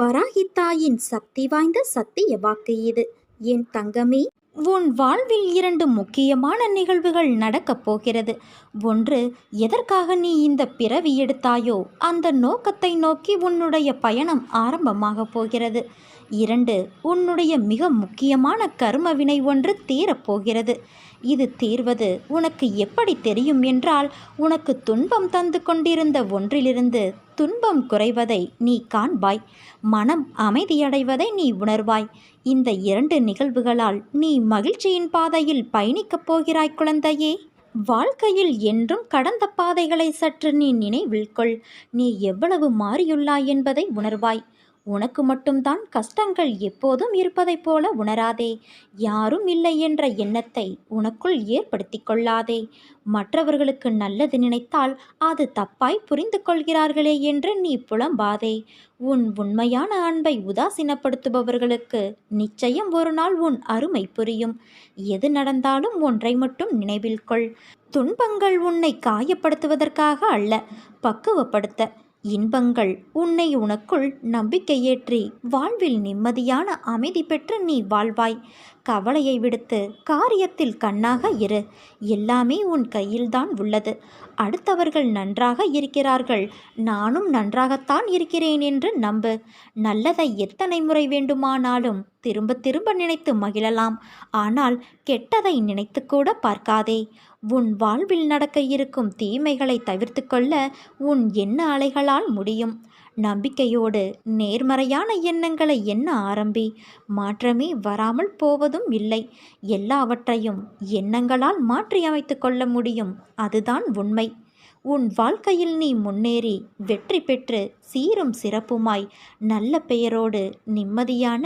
வராகித்தாயின் சக்தி வாய்ந்த சத்திய வாக்கு இது. என் தங்கமே உன் வாழ்வில் இரண்டு முக்கியமான நிகழ்வுகள் நடக்கப் போகிறது. ஒன்று எதற்காக நீ இந்த பிறவி எடுத்தாயோ அந்த நோக்கத்தை நோக்கி உன்னுடைய பயணம் ஆரம்பமாகப் போகிறது. இரண்டு உன்னுடைய மிக முக்கியமான கர்ம வினை ஒன்று தீரப்போகிறது. இது தீர்வது உனக்கு எப்படி தெரியும் என்றால் உனக்கு துன்பம் தந்து கொண்டிருந்த ஒன்றிலிருந்து துன்பம் குறைவதை நீ காண்பாய். மனம் அமைதியடைவதை நீ உணர்வாய். இந்த இரண்டு நிகழ்வுகளால் நீ மகிழ்ச்சியின் பாதையில் பயணிக்கப் போகிறாய் குழந்தையே. வாழ்க்கையில் என்றும் கடந்த பாதைகளை சற்று நீ நினைவில் கொள். நீ எவ்வளவு மாறியுள்ளாய் என்பதை உணர்வாய். உனக்கு மட்டும்தான் கஷ்டங்கள் எப்போதும் இருப்பதைப் போல உணராதே. யாரும் இல்லை என்ற எண்ணத்தை உனக்குள் ஏற்படுத்தி கொள்ளாதே. மற்றவர்களுக்கு நல்லது நினைத்தால் அது தப்பாய் புரிந்து கொள்கிறார்களே என்று நீ புலம்பாதே. உன் உண்மையான அன்பை உதாசீனப்படுத்துபவர்களுக்கு நிச்சயம் ஒரு நாள் உன் அருமை புரியும். எது நடந்தாலும் ஒன்றை மட்டும் நினைவில் கொள். துன்பங்கள் உன்னை காயப்படுத்துவதற்காக அல்ல பக்குவப்படுத்த. இன்பங்கள் உன்னை உனக்குள் நம்பிக்கையேற்றி வாழ்வில் நிம்மதியான அமைதி பெற்று நீ வாழ்வாய். கவலையை விடுத்து காரியத்தில் கண்ணாக இரு. எல்லாமே உன் கையில்தான் உள்ளது. அடுத்தவர்கள் நன்றாக இருக்கிறார்கள். நானும் நன்றாகத்தான் இருக்கிறேன் என்று நம்பு. நல்லதை எத்தனை முறை வேண்டுமானாலும் திரும்ப திரும்ப நினைத்து மகிழலாம். ஆனால் கெட்டதை நினைத்து கூட பார்க்காதே. உன் வாழ்வில் நடக்க இருக்கும் தீமைகளை தவிர்த்து கொள்ள உன் எண்ண அலைகளால் முடியும்? நம்பிக்கையோடு நேர்மறையான எண்ணங்களை எண்ண ஆரம்பி. மாற்றமே வராமல் போவதும் இல்லை. எல்லாவற்றையும் எண்ணங்களால் மாற்றியமைத்து கொள்ள முடியும். அதுதான் உண்மை. உன் வாழ்க்கையில் நீ முன்னேறி வெற்றி பெற்று சீரும் சிறப்புமாய் நல்ல பெயரோடு நிம்மதியான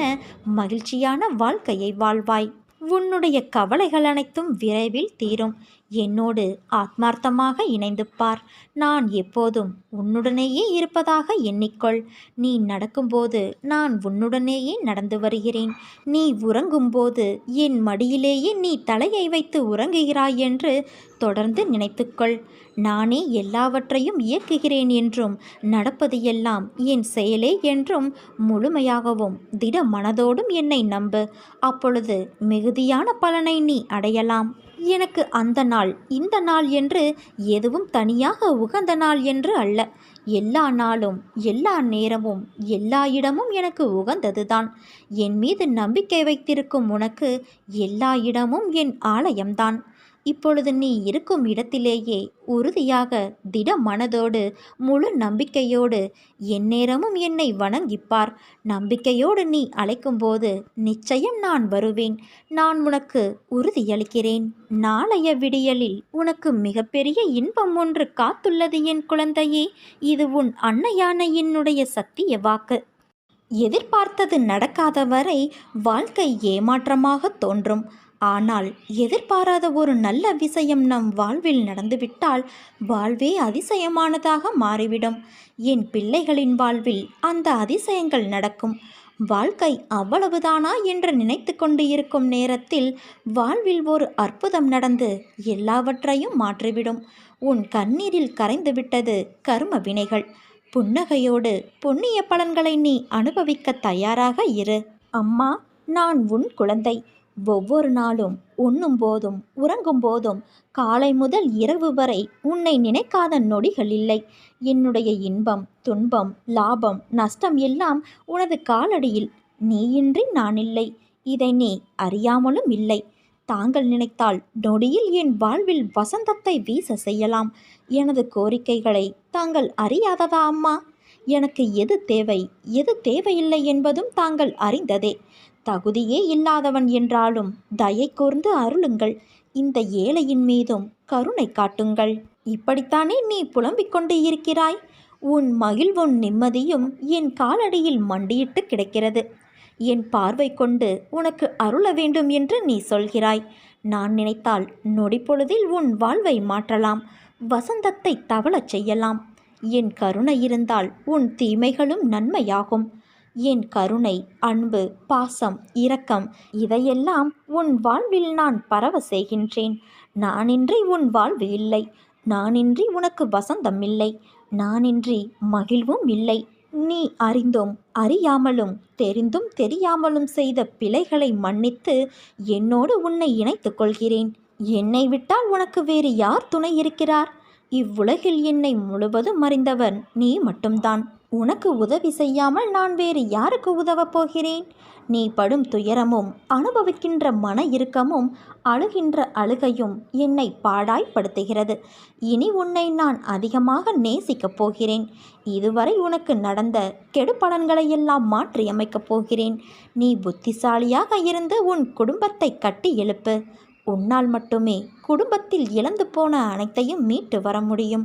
மகிழ்ச்சியான வாழ்க்கையை வாழ்வாய். உன்னுடைய கவலைகள் அனைத்தும் விரைவில் தீரும். என்னோடு ஆத்மார்த்தமாக இணைந்து பார். நான் எப்போதும் உன்னுடனேயே இருப்பதாக எண்ணிக்கொள். நீ நடக்கும்போது நான் உன்னுடனேயே நடந்து வருகிறேன். நீ உறங்கும்போது என் மடியிலேயே நீ தலையை வைத்து உறங்குகிறாய் என்று தொடர்ந்து நினைத்துக்கொள். நானே எல்லாவற்றையும் இயக்குகிறேன் என்றும் நடப்பது எல்லாம் என் செயலே என்றும் முழுமையாகவும் திட மனதோடும் என்னை நம்பு. அப்பொழுது மிகுதியான பலனை நீ அடையலாம். எனக்கு அந்த நாள் இந்த நாள் என்று எதுவும் தனியாக உகந்த நாள் என்று அல்ல. எல்லா நாளும் எல்லா நேரமும் எல்லா இடமும் எனக்கு உகந்ததுதான். என் மீது நம்பிக்கை வைத்திருக்கும் உனக்கு எல்லா இடமும் என் ஆலயம்தான். இப்பொழுது நீ இருக்கும் இடத்திலேயே உறுதியாக திட மனதோடு முழு நம்பிக்கையோடு எந்நேரமும் என்னை வணங்கிப்பார். நம்பிக்கையோடு நீ அழைக்கும்போது நிச்சயம் நான் வருவேன். நான் உனக்கு உறுதியளிக்கிறேன். நாளைய விடியலில் உனக்கு மிகப்பெரிய இன்பம் ஒன்று காத்துள்ளது என் குழந்தையே. இது உன் அன்னையான என்னுடைய சத்திய வாக்கு. எதிர்பார்த்தது நடக்காத வரை வாழ்க்கை ஏமாற்றமாக தோன்றும். ஆனால் எதிர்பாராத ஒரு நல்ல விஷயம் நம் வாழ்வில் நடந்துவிட்டால் வாழ்வே அதிசயமானதாக மாறிவிடும். என் பிள்ளைகளின் வாழ்வில் அந்த அதிசயங்கள் நடக்கும். வாழ்க்கை அவ்வளவுதானா என்று நினைத்து கொண்டு இருக்கும் நேரத்தில் வாழ்வில் ஒரு அற்புதம் நடந்து எல்லாவற்றையும் மாற்றிவிடும். உன் கண்ணீரில் கரைந்துவிட்டது கர்ம வினைகள். புன்னகையோடு புண்ணிய பலன்களை நீ அனுபவிக்க தயாராக இரு. அம்மா நான் உன் குழந்தை. ஒவ்வொரு நாளும் உண்ணும் போதும் உறங்கும் போதும் காலை முதல் இரவு வரை உன்னை நினைக்காத நொடிகள் இல்லை. என்னுடைய இன்பம் துன்பம் லாபம் நஷ்டம் எல்லாம் உனது காலடியில். நீயின்றி நான் இல்லை. இதை நீ அறியாமலும் இல்லை. தாங்கள் நினைத்தால் நொடியில் என் வாழ்வில் வசந்தத்தை வீச செய்யலாம். எனது கோரிக்கைகளை தாங்கள் அறியாததா அம்மா? எனக்கு எது தேவை எது தேவையில்லை என்பதும் தாங்கள் அறிந்ததே. தகுதியே இல்லாதவன் என்றாலும் தயை கூர்ந்து அருளுங்கள். இந்த ஏழையின் மீதும் கருணை காட்டுங்கள். இப்படித்தானே நீ புலம்பிக் கொண்டு இருக்கிறாய்? உன் மகிழ்வும் நிம்மதியும் என் காலடியில் மண்டியிட்டு கிடக்கிறது. என் பார்வை கொண்டு உனக்கு அருள வேண்டும் என்று நீ சொல்கிறாய். நான் நினைத்தால் நொடிப்பொழுதில் உன் வாழ்வை மாற்றலாம். வசந்தத்தை தவளச் செய்யலாம். என் கருணை இருந்தால் உன் தீமைகளும் நன்மையாகும். என் கருணை அன்பு பாசம் இரக்கம் இதையெல்லாம் உன் வாழ்வில் நான் பரவ செய்கின்றேன். நானின்றி உன் வாழ்வு இல்லை. நானின்றி உனக்கு வசந்தம் இல்லை. நானின்றி மகிழ்வும் இல்லை. நீ அறிந்தும் அறியாமலும் தெரிந்தும் தெரியாமலும் செய்த பிழைகளை மன்னித்து என்னோடு உன்னை இணைத்துக் கொள்கிறேன். என்னை விட்டால் உனக்கு வேறு யார் துணை இருக்கிறார்? இவ்வுலகில் என்னை முழுவதும் அறிந்தவன் நீ மட்டும்தான். உனக்கு உதவி செய்யாமல் நான் வேறு யாருக்கு உதவப் போகிறேன்? நீ படும் துயரமும் அனுபவிக்கின்ற மன இறுக்கமும் அழுகின்ற அழுகையும் என்னை பாடாய்ப்படுத்துகிறது. இனி உன்னை நான் அதிகமாக நேசிக்கப் போகிறேன். இதுவரை உனக்கு நடந்த கெடுபலன்களையெல்லாம் மாற்றியமைக்கப் போகிறேன். நீ புத்திசாலியாக இருந்து உன் குடும்பத்தை கட்டி எழுப்பு. உன்னால் மட்டுமே குடும்பத்தில் இழந்து போன அனைத்தையும் மீட்டு வர முடியும்.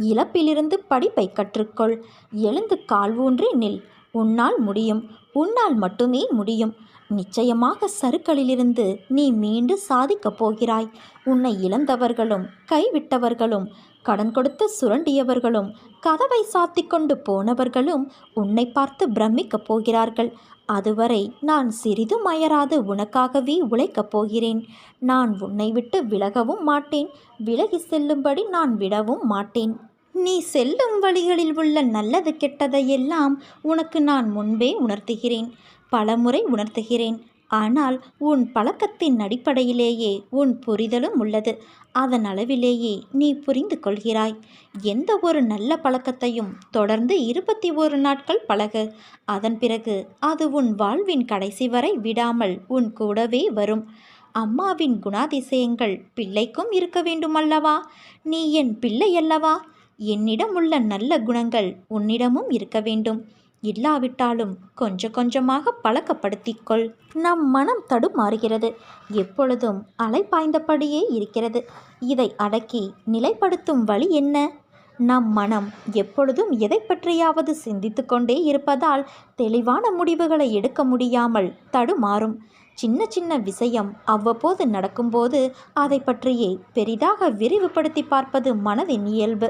இழப்பிலிருந்து படிப்பை கற்றுக்கொள். எழுந்து கால் ஊன்றி நில். உன்னால் முடியும். உன்னால் மட்டுமே முடியும். நிச்சயமாக சருக்களிலிருந்து நீ மீண்டு சாதிக்கப் போகிறாய். உன்னை இழந்தவர்களும் கைவிட்டவர்களும் கடன் கொடுத்து சுரண்டியவர்களும் கதவை சாத்தி கொண்டு போனவர்களும் உன்னை பார்த்து பிரமிக்கப் போகிறார்கள். அதுவரை நான் சிறிதும் அயராது உனக்காகவே உழைக்கப் போகிறேன். நான் உன்னை விட்டு விலகவும் மாட்டேன். விலகி செல்லும்படி நான் விடவும் மாட்டேன். நீ செல்லும் வழிகளில் உள்ள நல்லது கெட்டதையெல்லாம் உனக்கு நான் முன்பே உணர்த்துகிறேன். பலமுறை உணர்த்துகிறேன். ஆனால் உன் பழக்கத்தின் அடிப்படையிலேயே உன் புரிதலும் உள்ளது. அதன் அளவிலேயே நீ புரிந்து கொள்கிறாய். எந்த ஒரு நல்ல பழக்கத்தையும் தொடர்ந்து இருபத்தி ஒரு நாட்கள் பழகு. அதன் பிறகு அது உன் வாழ்வின் கடைசி வரை விடாமல் உன் கூடவே வரும். அம்மாவின் குணாதிசயங்கள் பிள்ளைக்கும் இருக்க வேண்டுமல்லவா? நீ என் பிள்ளை அல்லவா? என்னிடம் உள்ள நல்ல குணங்கள் உன்னிடமும் இருக்க வேண்டும். இல்லாவிட்டாலும் கொஞ்சம் கொஞ்சமாக பழக்கப்படுத்திக்கொள். நம் மனம் தடுமாறுகிறது. எப்பொழுதும் அலைப்பாய்ந்தபடியே இருக்கிறது. இதை அடக்கி நிலைப்படுத்தும் வழி என்ன? நம் மனம் எப்பொழுதும் எதை பற்றியாவது சிந்தித்து கொண்டே இருப்பதால் தெளிவான முடிவுகளை எடுக்க முடியாமல் தடுமாறும். சின்ன சின்ன விஷயம் அவ்வப்போது நடக்கும்போது அதை பற்றியே பெரிதாக விரிவுபடுத்தி பார்ப்பது மனதின் இயல்பு.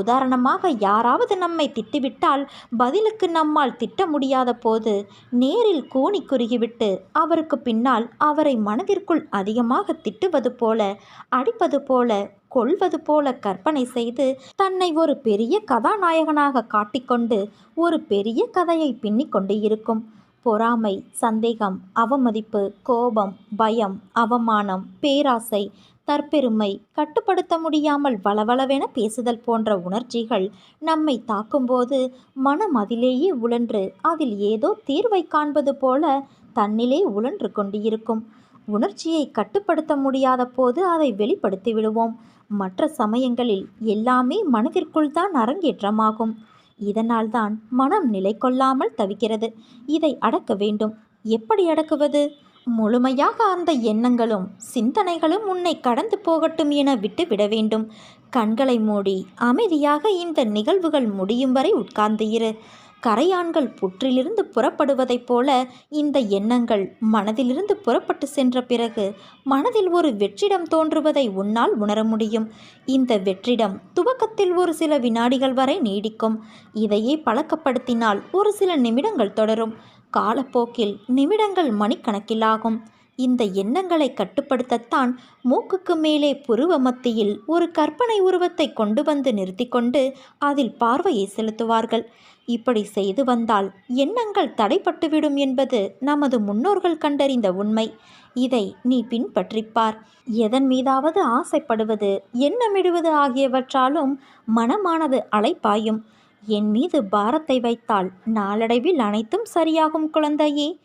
உதாரணமாக யாராவது நம்மை திட்டிவிட்டால் பதிலுக்கு நம்மால் திட்ட முடியாத போது நேரில் கூனி குறுகிவிட்டு அவருக்கு பின்னால் அவரை மனதிற்குள் அதிகமாக திட்டுவது போல அடிப்பது போல கொள்வது போல கற்பனை செய்து தன்னை ஒரு பெரிய கதாநாயகனாக காட்டிக்கொண்டு ஒரு பெரிய கதையை பின்னிக்கொண்டு இருக்கும். பொறாமை சந்தேகம் அவமதிப்பு கோபம் பயம் அவமானம் பேராசை தற்பெருமை கட்டுப்படுத்த முடியாமல் வளவளவென பேசுதல் போன்ற உணர்ச்சிகள் நம்மை தாக்கும்போது மனம் அதிலேயே உழன்று அதில் ஏதோ தீர்வை காண்பது போல தன்னிலே உழன்று கொண்டிருக்கும். உணர்ச்சியை கட்டுப்படுத்த முடியாத போது அதை வெளிப்படுத்தி விடுவோம். மற்ற சமயங்களில் எல்லாமே மனதிற்குள் தான் அரங்கேற்றமாகும். இதனால்தான் மனம் நிலை கொள்ளாமல் தவிக்கிறது. இதை அடக்க வேண்டும். எப்படி அடக்குவது? முழுமையாக அந்த எண்ணங்களும் சிந்தனைகளும் உன்னை கடந்து போகட்டும் என விட்டு விட வேண்டும். கண்களை மூடி அமைதியாக இந்த நிகழ்வுகள் முடியும் வரை உட்கார்ந்து இரு. கரையான்கள் புற்றிலிருந்து புறப்படுவதைப் போல இந்த எண்ணங்கள் மனதிலிருந்து புறப்பட்டு சென்ற பிறகு மனதில் ஒரு வெற்றிடம் தோன்றுவதை உன்னால் உணர முடியும். இந்த வெற்றிடம் துவக்கத்தில் ஒரு சில வினாடிகள் வரை நீடிக்கும். இதையே பழக்கப்படுத்தினால் ஒரு சில நிமிடங்கள் தொடரும். காலப்போக்கில் நிமிடங்கள் மணிக்கணக்கிலாகும். இந்த எண்ணங்களை கட்டுப்படுத்தத்தான் மூக்குக்கு மேலே புருவ மத்தியில் ஒரு கற்பனை உருவத்தை கொண்டு வந்து நிறுத்தி கொண்டு அதில் பார்வையை செலுத்துவார்கள். இப்படி செய்து வந்தால் எண்ணங்கள் தடைப்பட்டுவிடும் என்பது நமது முன்னோர்கள் கண்டறிந்த உண்மை. இதை நீ பின்பற்றிப்பார். எதன் மீதாவது ஆசைப்படுவது எண்ணமிடுவது ஆகியவற்றாலும் மனமானது அலைப்பாயும். என் மீது பாரத்தை வைத்தால் நாளடைவில் அனைத்தும் சரியாகும் குழந்தையே.